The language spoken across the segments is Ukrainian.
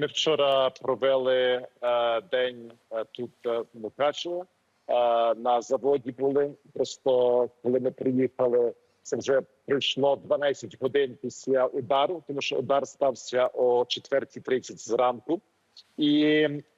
Ми вчора провели е, день е, тут е, Мукачево. Е, на заводі були. Просто коли ми приїхали, це вже пройшло 12 годин після удару, тому що удар стався о 4.30 зранку. І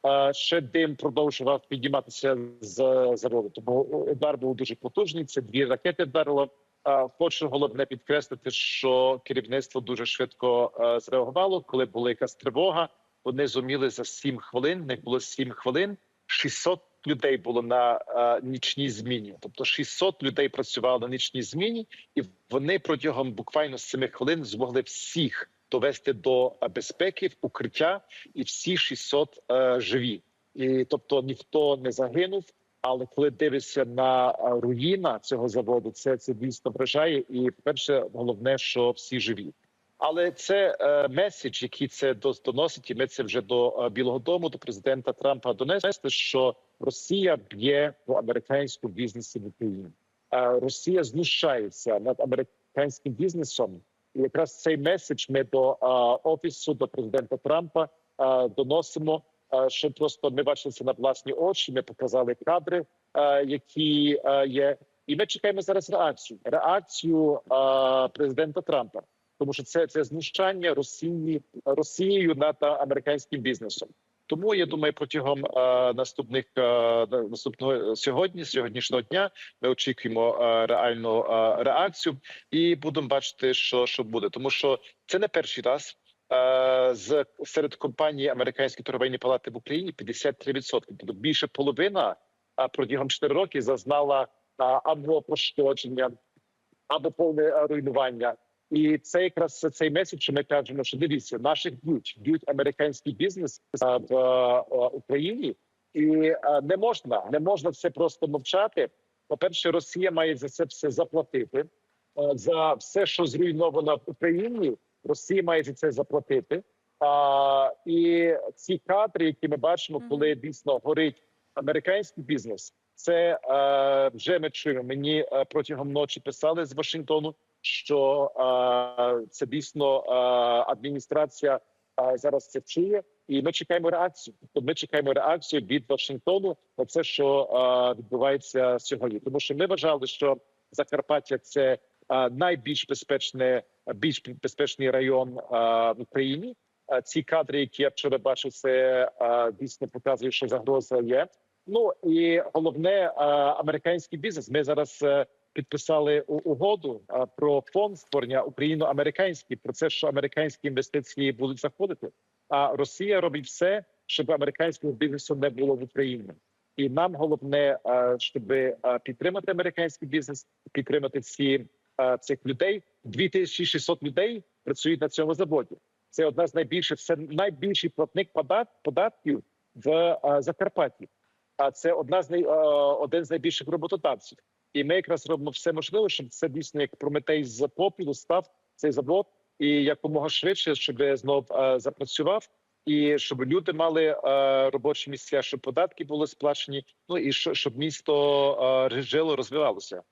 е, ще дим продовжував підніматися з заводу. Тому удар був дуже потужний. Це дві ракети вдарило. Е, Хочу головне підкреслити, що керівництво дуже швидко е, зреагувало. Коли була якась тривога, вони зуміли за 7 хвилин. Них було 7 хвилин. 600 людей було на е, нічній зміні. Тобто 600 людей працювали на нічній зміні, і вони протягом буквально 7 хвилин змогли всіх довести до е, безпеки в укриття, і всі 600 е, живі. І тобто ніхто не загинув. Але коли дивишся на руїна цього заводу, це це дійсно вражає. І перше, головне, що всі живі. Але це е, меседж, який це доносить, і ми це вже до е, Білого Дому, до президента Трампа донесли, що Росія б'є по американському бізнесі в Україні. Е, Росія знущається над американським бізнесом. І якраз цей меседж ми до офісу до президента Трампа доносимо. Що просто ми бачили це на власні очі. Ми показали кадри, які є, і ми чекаємо зараз реакцію. Реакцію президента Трампа тому що це, це знущання Росії Росією над е, американським бізнесом. Тому я думаю, протягом е, наступних е, наступного сьогодні, сьогоднішнього дня, ми очікуємо е, реальну е, реакцію і будемо бачити, що, що буде, тому що це не перший раз. З серед компаній американської торговельної палати в Україні 53%. Тобто більше половина а протягом 4 роки зазнала а, або пошкодження, або повне руйнування. І це якраз цей меседж, що ми кажемо, що дивіться, наших б'ють, б'ють американський бізнес а, в а, Україні, і а, не можна, не можна це просто мовчати. По перше, Росія має за це все заплатити за все, що зруйновано в Україні. Росія має за це заплатити. А, і ці кадри, які ми бачимо, коли дійсно горить американський бізнес, це е, вже ми чуємо. Мені е, протягом ночі писали з Вашингтону, що е, це дійсно е, адміністрація е, зараз це чує, і ми чекаємо реакцію. Тобто ми чекаємо реакцію від Вашингтону на це, що е, відбувається сьогодні. Тому що ми вважали, що Закарпаття це е, найбільш безпечне, більш безпечний район е, в Україні. Ці кадри, які я вчора бачив, це е, дійсно показує, що загроза є. Ну і головне, е, американський бізнес. Ми зараз е, підписали угоду про фонд створення україно-американський про це, що американські інвестиції будуть заходити. А Росія робить все, щоб американського бізнесу не було в Україні. І нам головне, щоб підтримати американський бізнес, підтримати е, цих людей. 2600 людей працюють на цьому заводі. Це одна з найбільших, це найбільший платник податків в Закарпатті. А це одна з най, один з найбільших роботодавців. І ми якраз робимо все можливе, щоб це дійсно як прометей з попілу став цей завод, і якомога швидше, щоб знов е, запрацював, і щоб люди мали е, робочі місця, щоб податки були сплачені. Ну і що- щоб місто е, жило, розвивалося.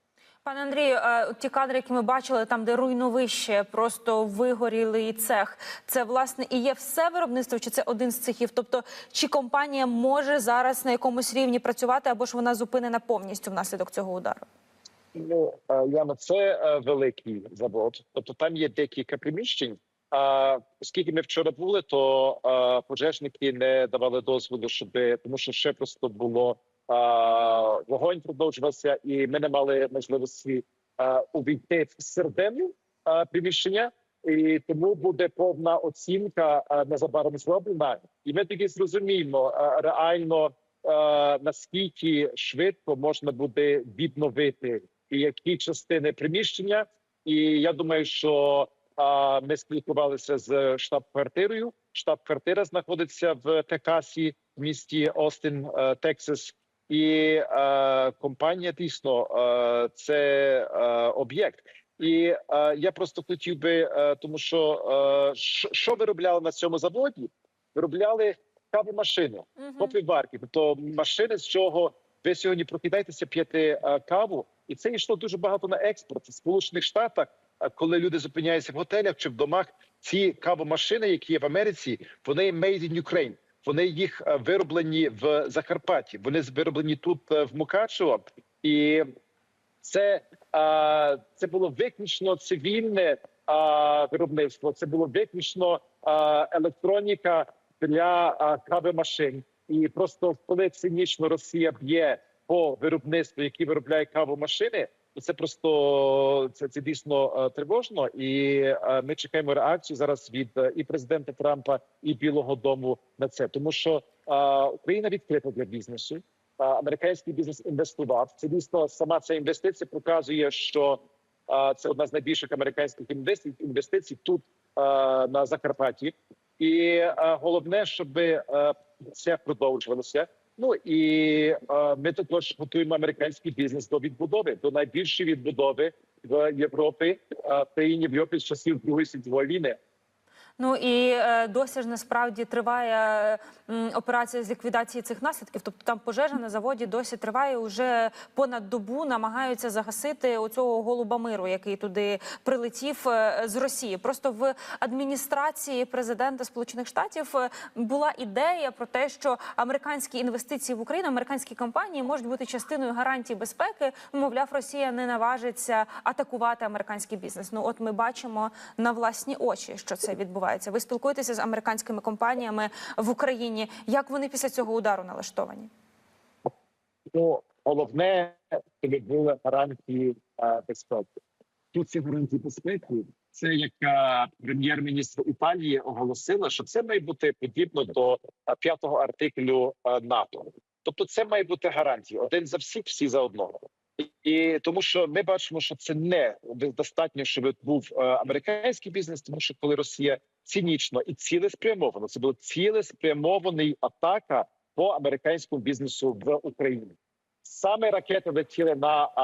Пане Андрію, е, ті кадри, які ми бачили, там, де руйновище, просто вигорілий цех, це власне і є все виробництво, чи це один з цехів? Тобто, чи компанія може зараз на якомусь рівні працювати, або ж вона зупинена повністю внаслідок цього удару? Ну е, Яна, це е, великий завод. Тобто там є декілька приміщень. А оскільки ми вчора були, то е, пожежники не давали дозволу, щоб тому, що ще просто було вогонь продовжувався, і ми не мали можливості увійти в середину приміщення. І тому буде повна оцінка незабаром зроблена, і ми тоді зрозуміємо реально наскільки швидко можна буде відновити і які частини приміщення. І я думаю, що ми спілкувалися з штаб-квартирою. Штаб-квартира знаходиться в Техасі, в місті Остин, е, Тексас. І е, компанія дійсно е, це е, об'єкт. І е, я просто хотів би, е, тому що е, що, виробляли на цьому заводі? Виробляли кавомашини кофеварки, тобто машини, з чого ви сьогодні прокидаєтеся п'яти е, каву, і це йшло дуже багато на експорт в Сполучених Штатах. е, Коли люди зупиняються в готелях чи в домах, ці кавомашини, які є в Америці, вони made in Ukraine. Вони їх е, вироблені в Закарпатті. Вони вироблені тут е, в Мукачево, і це, це було виключно цивільне виробництво. Це було виключно електроніка для а, кавомашин. І просто коли цинічно Росія б'є по виробництву, які виробляє кавомашини, то це просто це, це дійсно е, тривожно. І е, ми чекаємо реакцію зараз від е, і президента Трампа, і Білого Дому на це, тому що Україна відкрита для бізнесу. Американський бізнес інвестував. Це дійсно сама ця інвестиція показує, що це одна з найбільших американських інвестицій, інвестицій тут на Закарпатті. І головне, щоб це продовжувалося. Ну і а, ми також готуємо американський бізнес до відбудови, до найбільшої відбудови в Європі, а, в країні в Європі з часів Другої світової війни. Ну і е, досі ж насправді триває операція з ліквідації цих наслідків. Тобто там пожежа на заводі досі триває уже понад добу. Намагаються загасити оцього голуба миру, який туди прилетів е, з Росії. Просто в адміністрації президента Сполучених Штатів е, була ідея про те, що американські інвестиції в Україну, американські компанії можуть бути частиною гарантій безпеки. Мовляв, Росія не наважиться атакувати американський бізнес. Ну от ми бачимо на власні очі, що це відбувається. Ви спілкуєтеся з американськими компаніями в Україні. Як вони після цього удару налаштовані? Ну, головне, щоб були гарантії е, безпеки. Тут ці гарантії безпеки. Це яка прем'єр-міністр Італії оголосила, що це має бути подібно до е, п'ятого артиклю е, НАТО. Тобто, це має бути гарантії один за всіх, всі за одного. І, тому, що ми бачимо, що це не достатньо, щоб був е, американський бізнес, тому що коли Росія цинічно і цілеспрямовано, це була цілеспрямований атака по американському бізнесу в Україні. Саме ракети летіли на а,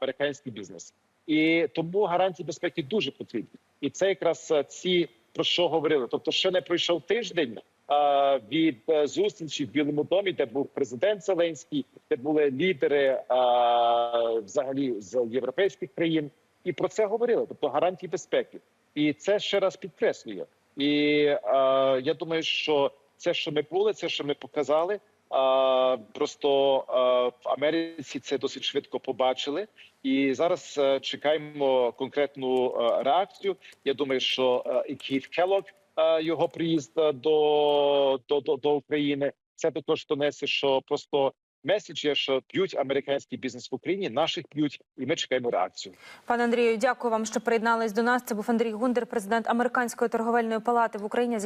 американський бізнес, і тому гарантії безпеки дуже потрібні. І це якраз е, ці про що говорили. Тобто, ще не пройшов тиждень а, від е, зустрічі в Білому домі, де був президент Зеленський, де були лідери а, взагалі з європейських країн, і про це говорили. Тобто гарантії безпеки, і це ще раз підкреслює. І е, я думаю, що це, що ми були, це що ми показали. Е, просто е, в Америці це досить швидко побачили, і зараз е, чекаємо конкретну е, реакцію. Я думаю, що е, і Кіт Келлог, е, його приїзд до, до, до, до України, це також донесе, що просто меседж є, що п'ють американський бізнес в Україні, наших п'ють, і ми чекаємо реакцію. Пане Андрію, дякую вам, що приєднались до нас. Це був Андрій Гундер, президент американської торговельної палати в Україні.